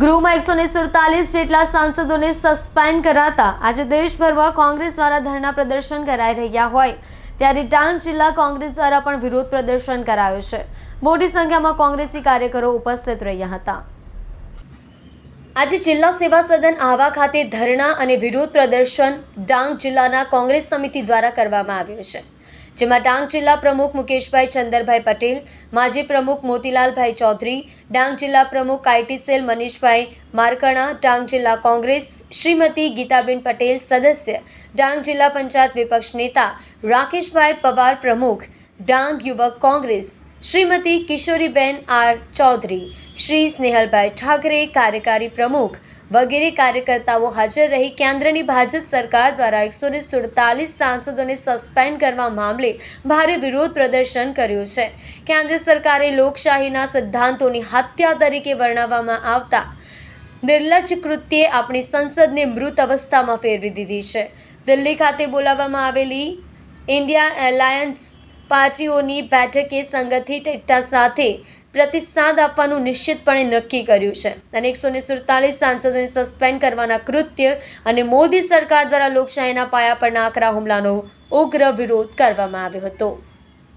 ગૃહમાં એકસો ને સુડતાલીસ જેટલા સાંસદોને સસ્પેન્ડ કરાતા આજે દેશભરમાં કોંગ્રેસ દ્વારા ધરણા પ્રદર્શન કરાઈ રહ્યા હોય. ત્યારે ડાંગ જિલ્લા કોંગ્રેસ દ્વારા પણ વિરોધ પ્રદર્શન કરાયું છે. મોટી સંખ્યામાં કોંગ્રેસી કાર્યકરો ઉપસ્થિત રહ્યા હતા. આજે જિલ્લા સેવા સદન આહવા ખાતે ધરણા અને વિરોધ પ્રદર્શન ડાંગ જિલ્લાના કોંગ્રેસ સમિતિ દ્વારા કરવામાં આવ્યું છે. જેમાં ડાંગ જિલ્લા પ્રમુખ મુકેશભાઈ ચંદરભાઈ પટેલ, માજી પ્રમુખ મોતીલાલભાઈ ચૌધરી, ડાંગ જિલ્લા પ્રમુખ આઈટી સેલ મનીષભાઈ મારકણા, ડાંગ જિલ્લા કોંગ્રેસ શ્રીમતી ગીતાબેન પટેલ સદસ્ય, ડાંગ જિલ્લા પંચાયત વિપક્ષ નેતા રાકેશભાઈ પવાર પ્રમુખ, ડાંગ યુવક કોંગ્રેસ શ્રીમતી કિશોરીબેન આર ચૌધરી, શ્રી સ્નેહલભાઈ ઠાકરે કાર્યકારી પ્રમુખ વગેરે કાર્યકર્તાઓ હાજર રહી કેન્દ્રની ભાજપ સરકાર દ્વારા એકસો ને સુડતાલીસ સાંસદોને સસ્પેન્ડ કરવા મામલે ભારે વિરોધ પ્રદર્શન કર્યું છે. કેન્દ્ર સરકારે લોકશાહીના સિદ્ધાંતોની હત્યા તરીકે વર્ણવવામાં આવતા નિર્લજ્જ કૃત્યે આપણી સંસદને મૃત અવસ્થામાં ફેરવી દીધી છે. દિલ્હી ખાતે બોલાવવામાં આવેલી ઇન્ડિયા એલાયન્સ પાર્ટીઓની બેઠકે સંગઠિત એકતા સાથે પ્રતિસાદ આપવાનું નિશ્ચિતપણે નક્કી કર્યું છે. અને એકસો ને સુડતાલીસ સાંસદોને સસ્પેન્ડ કરવાના કૃત્ય અને મોદી સરકાર દ્વારા લોકશાહીના પાયા પરના આકરા હુમલાનો ઉગ્ર વિરોધ કરવામાં આવ્યો હતો.